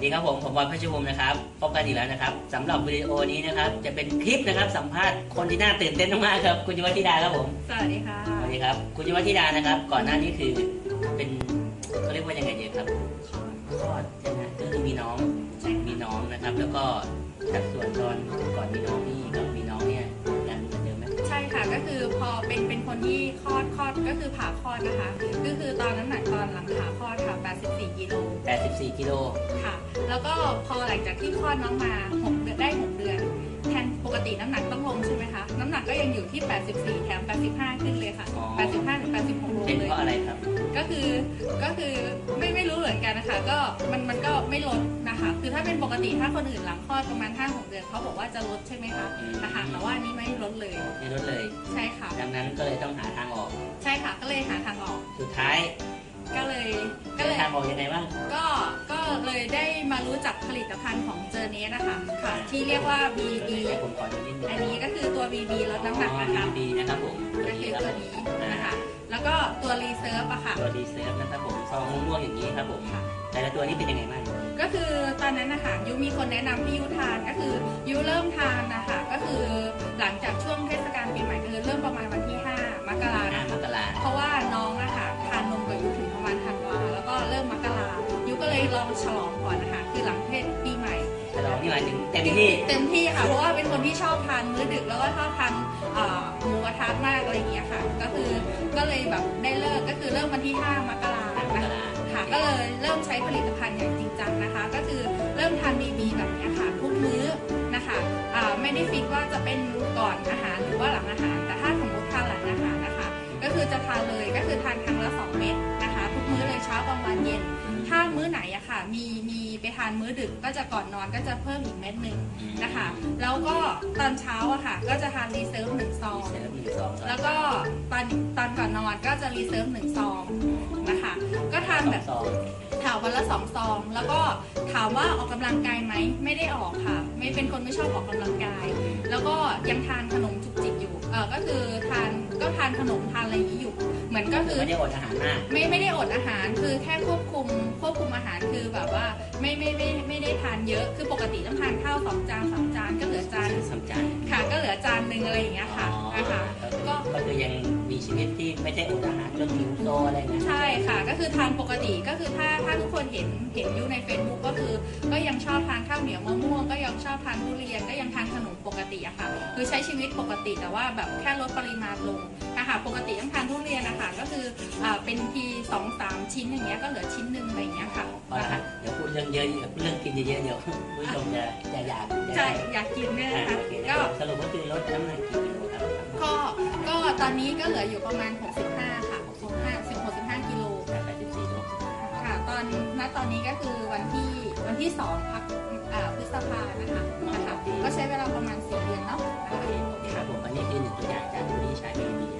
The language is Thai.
สดีครับผมผมบอลพัชภูมินะครับพบกันอีกแล้วนะครับสำหรับวิดีโอนี้นะครับ จะเป็นคลิปนะครับสัมภาษณ์คนที่น่าตื่นเต้นมากๆครับคุณยุวธิดาครับผมสวัสดีค่ะสวัสดีครับคุณยุวธิดานะครับ ก่อนหน้านี้คือเป็นเขาเรียกว่ายังไงดีครับคลอดใช่ไหมก็คือมีน้องใช่มีน้องนะครับ แล้วก็จากส่วนตอนก่อนมีน้องนี่กับมีน้องเนี่ยกันเหมือนเดิมไหมใช่ค่ะก็คือพอเป็นเป็นคนที่คลอดคลอด ก็คือผ่าคลอดนะคะ ก็คือตอนน้ำหนักตอนหลังผ่าคลอดค่ะ 84กิโล84กิโลค่ะ แล้วก็พอหลังจากที่คลอดน้องมา6เดือนได้ 6 เดือน แทนปกติน้ำหนักต้องลงใช่ไหมคะ น้ำหนักก็ยังอยู่ที่ 84 แถม 85 ขึ้นเลยค่ะ 85ถึง86โลเป็นเลย เพราะอะไรครับ ก็คือก็คือไม่ไม่รู้เหมือนกันนะคะ ก็มันมันก็ไม่ลดนะคะ คือถ้าเป็นปกติถ้าคนอื่นหลังคลอดประมาณ5 6เดือนเขาบอกว่าจะลดใช่ไหมคะอืมนะคะแต่ว่าอันนี้ไม่ลดเลยไม่ลดเลย ใช่ค่ะ ดังนั้นก็เลยต้องหาทางออก ใช่ค่ะก็เลยหาทางออก สุดท้าย ก็เลยก็เลยทางออกยังไงบ้างก็ก็เลยได้มารู้จักผลิตภัณฑ์ของเจอเนสนะคะค่ะ ที่เรียกว่า BB เดี๋ยวผมขอดูนิดนึงอันนี้ก็คือตัว BB ลดน้ำหนักนะคะดีนะครับผมก็คือตัวนี้นะคะ แล้วก็ตัวรีเซิร์ฟอะค่ะ ตัวดีเซฟนะครับผมซองม่วงๆอย่าง นี้ครับผมแต่ละตัวนี้เป็นยังไงบ้างก็คือตอนนั้นนะคะยูมีคนแนะนำให้ยูทานก็คือยูเริ่มทานนะคะก็คือหลังจากช่วงเทศกาลปีใหม่คือเริ่มประมาณวันที่ 5 มกราอ่านะมคะกราเพราะว่าน้องอะค่ะทานนมกับยูถึงประมาณธันวาแล้วก็เริ่มมกรายูก็เลยลองฉลองก่อนนะคะคือหลังเทศปีใหม่แต่เรานี่หมายถึงเต็มที่เต็มที่ค่ะเพราะว่าเป็นคนที่ชอบทานมื้อดึกแล้วก็ชอบทานเอ่อหมูกระทะมากอะไรอย่างเงี้ยค่ะ ก็คือก็เลยแบบได้เลิกก็คือเริ่มวันที่ 5 มกรามกนะคะรา ค่ะ ก็เลยเริ่มใช้ผลิตภัณฑ์อย่างจริงจังนะคะ ก็คือเริ่มทานบีบีแบบเนี้ยค่ะทุกมื้อนะคะอ่าไม่ได้ฟิกว่าจะเป็นก่อนอาหารหรือว่าหลังอาหาร แต่ถ้าสมมติทานหลังอาหารนะคะ ก็คือจะทานเลยก็คือทานครั้งละสองเม็ดนะคะ ทุกมื้อเลยเช้ากลางวันเย็น ถ้ามื้อไหนอะค่ะ มีมีไปทานมื้อดึกก็จะก่อนนอนก็จะเพิ่มอีกเม็ดหนึ่งนะคะ แล้วก็ตอนเช้าอะค่ะ ก็จะทานรีเซิร์ฟหนึ่งซองเซฟหนึ่งสองแล้วก็ตอนตอนก่อนนอนก็จะรีเซิร์ฟหนึ่งซองนะคะก็ ทานแบบสองถามวันละสองซอง แล้วก็ถามว่าออกกำลังกายไหมไม่ได้ออกค่ะ ไม่เป็นคนไม่ชอบออกกำลังกาย แล้วก็ยังทานขนมจุกจิกอยู่เออก็คือทานก็ทานขนมทานอะไรอย่างนี้อยู่ เหมือนก็คือไม่ได้อดอาหารมากไม่ไม่ได้อดอาหารคือแค่ควบคุมควบคุมอาหารคือแบบว่าไม่ไม่ไม่ไม่ได้ทานเยอะคือปกติต้องทานข้าวสองจานสามจานก็เหลือจานสามจานค่ะ ก็เหลือจานหนึ่งอะไรอย่างเงี้ยค่ะนะคะก็ก็คือยังมี ชีวิตที่ไม่ใช่อดอาหารจนหิวโซอะไรเงี้ยใช่ค่ะ ก็คือทานปกติก็คือถ้าถ้าทุกคนเห็นเห็นอยู่ใน Facebook ก็คือ ก็ยังชอบทานข้าวเหนียวมะม่วงก็ยังชอบทานทุเรียนก็ยังทานขนมปกติอะค่ะ คือใช้ชีวิตปกติแต่ว่าแบบแค่ลดปริมาณล ออ่าเป็นทีสองสามชิ้นอย่างเงี้ยก็เหลือชิ้นหนึ่งอะไรอย่างเงี้ยค่ะพอนะละคะเดี๋ยวพูดเรื่องเยอะเรื่องกินเยอะๆเดี๋ยวผู้ชมจะจะอยากจะใช่อยากกินเนี่ยอ่านะคะโอเคก็สรุปก็คือลดน้ำหนักกี่กิโลครับก็ก็ตอนนี้ก็เหลืออยู่ประมาณ 65 ค่ะ65 16 15กิโลแปดสิบสี่โลค่ะตอนณตอนนี้ก็คือวันที่วันที่สองพักอ่าพฤษภานะคะนะคะก็ใช้เวลาประมาณ4เดือนเนาะนะคะครับผมอันนี้คือหนึ่งตัวอย่างจากผู้ที่ใช้บีบีนะ